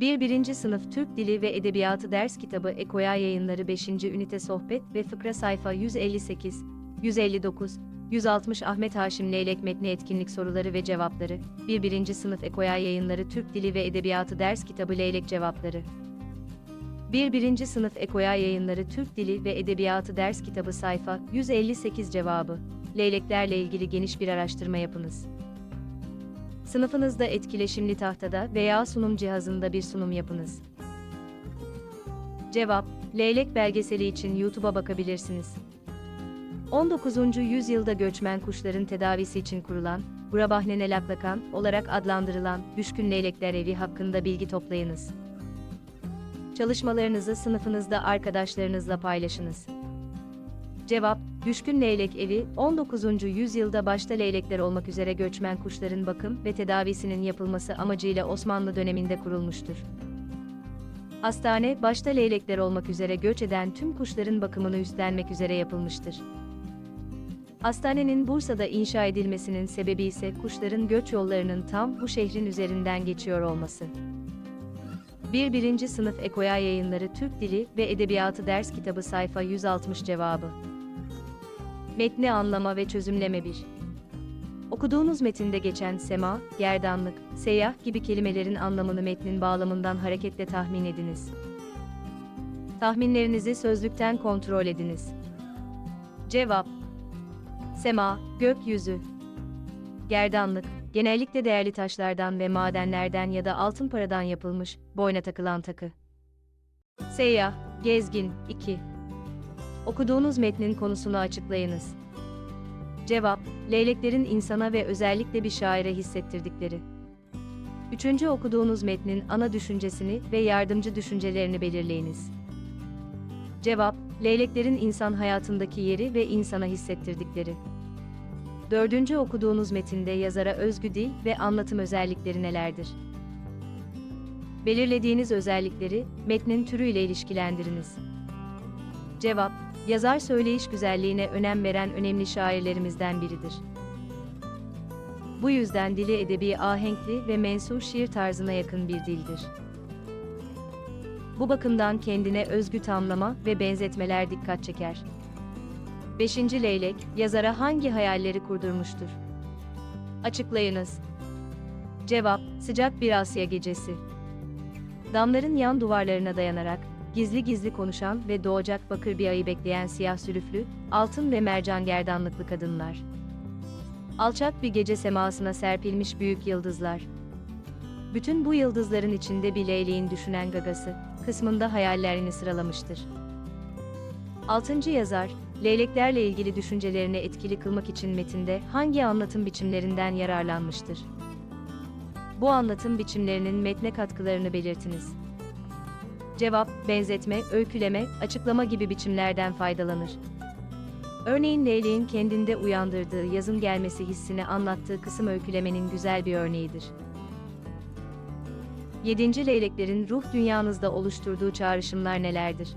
1. 1. Sınıf Türk Dili ve Edebiyatı Ders Kitabı Ekoya Yayınları 5. Ünite Sohbet ve Fıkra Sayfa 158, 159, 160 Ahmet Haşim Leylek Metni Etkinlik Soruları ve Cevapları 1. 1. Sınıf Ekoya Yayınları Türk Dili ve Edebiyatı Ders Kitabı Leylek Cevapları 1. 1. Sınıf Ekoya Yayınları Türk Dili ve Edebiyatı Ders Kitabı Sayfa 158 Cevabı Leyleklerle ilgili geniş bir araştırma yapınız. Sınıfınızda etkileşimli tahtada veya sunum cihazında bir sunum yapınız. Cevap: Leylek belgeseli için YouTube'a bakabilirsiniz. 19. yüzyılda göçmen kuşların tedavisi için kurulan, Burabahne Laklakan olarak adlandırılan Düşkün Leylekler Evi hakkında bilgi toplayınız. Çalışmalarınızı sınıfınızda arkadaşlarınızla paylaşınız. Cevap, Düşkün Leylek Evi, 19. yüzyılda başta leylekler olmak üzere göçmen kuşların bakım ve tedavisinin yapılması amacıyla Osmanlı döneminde kurulmuştur. Hastane, başta leylekler olmak üzere göç eden tüm kuşların bakımını üstlenmek üzere yapılmıştır. Hastanenin Bursa'da inşa edilmesinin sebebi ise kuşların göç yollarının tam bu şehrin üzerinden geçiyor olması. 1. 1. Sınıf Ekoya Yayınları Türk Dili ve Edebiyatı Ders Kitabı Sayfa 160 Cevabı Metni anlama ve çözümleme 1. Okuduğunuz metinde geçen sema, gerdanlık, seyyah gibi kelimelerin anlamını metnin bağlamından hareketle tahmin ediniz. Tahminlerinizi sözlükten kontrol ediniz. Cevap Sema, gökyüzü. Gerdanlık, genellikle değerli taşlardan ve madenlerden ya da altın paradan yapılmış, boyna takılan takı. Seyyah, gezgin, 2. Okuduğunuz metnin konusunu açıklayınız. Cevap, leyleklerin insana ve özellikle bir şaire hissettirdikleri. Üçüncü okuduğunuz metnin ana düşüncesini ve yardımcı düşüncelerini belirleyiniz. Cevap, leyleklerin insan hayatındaki yeri ve insana hissettirdikleri. Dördüncü okuduğunuz metinde yazara özgü dil ve anlatım özellikleri nelerdir? Belirlediğiniz özellikleri, metnin türüyle ilişkilendiriniz. Cevap, yazar söyleyiş güzelliğine önem veren önemli şairlerimizden biridir. Bu yüzden dili edebi ahenkli ve mensur şiir tarzına yakın bir dildir. Bu bakımdan kendine özgü tamlama ve benzetmeler dikkat çeker. 5. Leylek, yazara hangi hayalleri kurdurmuştur? Açıklayınız. Cevap, sıcak bir Asya gecesi. Damların yan duvarlarına dayanarak, gizli gizli konuşan ve doğacak bakır bir ayı bekleyen siyah sülüflü, altın ve mercan gerdanlıklı kadınlar. Alçak bir gece semasına serpilmiş büyük yıldızlar. Bütün bu yıldızların içinde bir leyleğin düşünen gagası, kısmında hayallerini sıralamıştır. Altıncı yazar, leyleklerle ilgili düşüncelerini etkili kılmak için metinde hangi anlatım biçimlerinden yararlanmıştır? Bu anlatım biçimlerinin metne katkılarını belirtiniz. Cevap, benzetme, öyküleme, açıklama gibi biçimlerden faydalanır. Örneğin leyleğin kendinde uyandırdığı yazın gelmesi hissini anlattığı kısım öykülemenin güzel bir örneğidir. 7. Leyleklerin ruh dünyanızda oluşturduğu çağrışımlar nelerdir?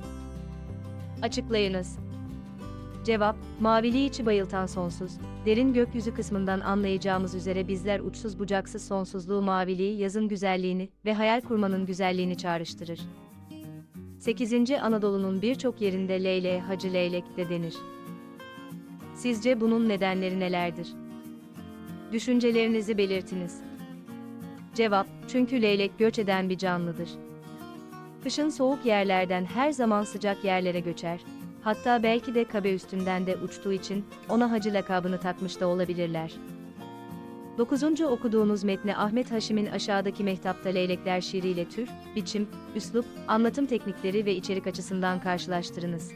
Açıklayınız. Cevap, maviliği içi bayıltan sonsuz, derin gökyüzü kısmından anlayacağımız üzere bizler uçsuz bucaksız sonsuzluğu maviliği yazın güzelliğini ve hayal kurmanın güzelliğini çağrıştırır. 8. Anadolu'nun birçok yerinde Leyle, Hacı Leylek de denir. Sizce bunun nedenleri nelerdir? Düşüncelerinizi belirtiniz. Cevap, çünkü leylek göç eden bir canlıdır. Kışın soğuk yerlerden her zaman sıcak yerlere göçer. Hatta belki de kabe üstünden de uçtuğu için ona hacı lakabını takmış da olabilirler. 9. okuduğunuz metni Ahmet Haşim'in aşağıdaki mehtapta leylekler şiiriyle tür, biçim, üslup, anlatım teknikleri ve içerik açısından karşılaştırınız.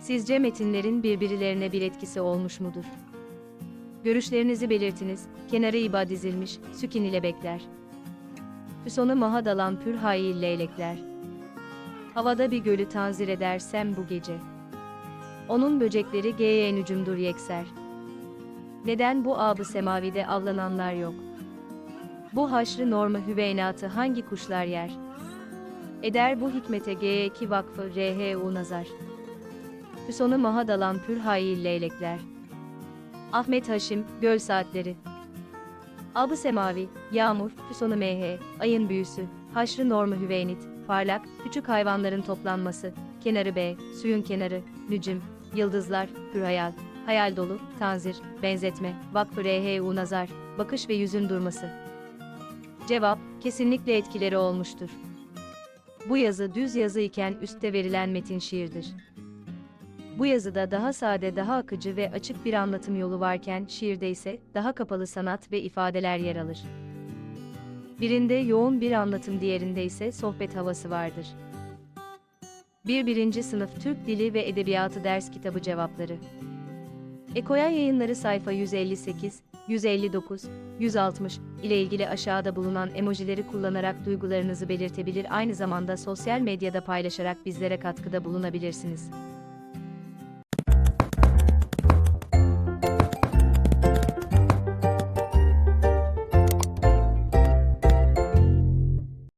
Sizce metinlerin birbirlerine bir etkisi olmuş mudur? Görüşlerinizi belirtiniz, kenara iba dizilmiş, sükin ile bekler. Füsonu maha dalan pür hail leylekler. Havada bir gölü tanzir edersem bu gece. Onun böcekleri geye nücumdur yekser. Neden bu abı semavide avlananlar yok? Bu haşrı norma hüveynatı hangi kuşlar yer? Eder bu hikmete G2 Vakfı RHU nazar. Füsonu maha dalan pür hail leylekler. Ahmet Haşim, Göl Saatleri. Abı Semavi, Yağmur, Füsonu MH, Ayın Büyüsü, Haşrı normu hüveynit, parlak, küçük hayvanların toplanması, kenarı B, suyun kenarı, nücüm, yıldızlar, hürhayal, hayal dolu, tanzir, benzetme, vakfı rhu nazar, bakış ve yüzün durması. Cevap, kesinlikle etkileri olmuştur. Bu yazı düz yazı iken üstte verilen metin şiirdir. Bu yazıda daha sade, daha akıcı ve açık bir anlatım yolu varken şiirde ise daha kapalı sanat ve ifadeler yer alır. Birinde yoğun bir anlatım, diğerinde ise sohbet havası vardır. 1. Birinci Sınıf Türk Dili ve Edebiyatı Ders Kitabı Cevapları Ekoya Yayınları sayfa 158, 159, 160 ile ilgili aşağıda bulunan emojileri kullanarak duygularınızı belirtebilir aynı zamanda sosyal medyada paylaşarak bizlere katkıda bulunabilirsiniz.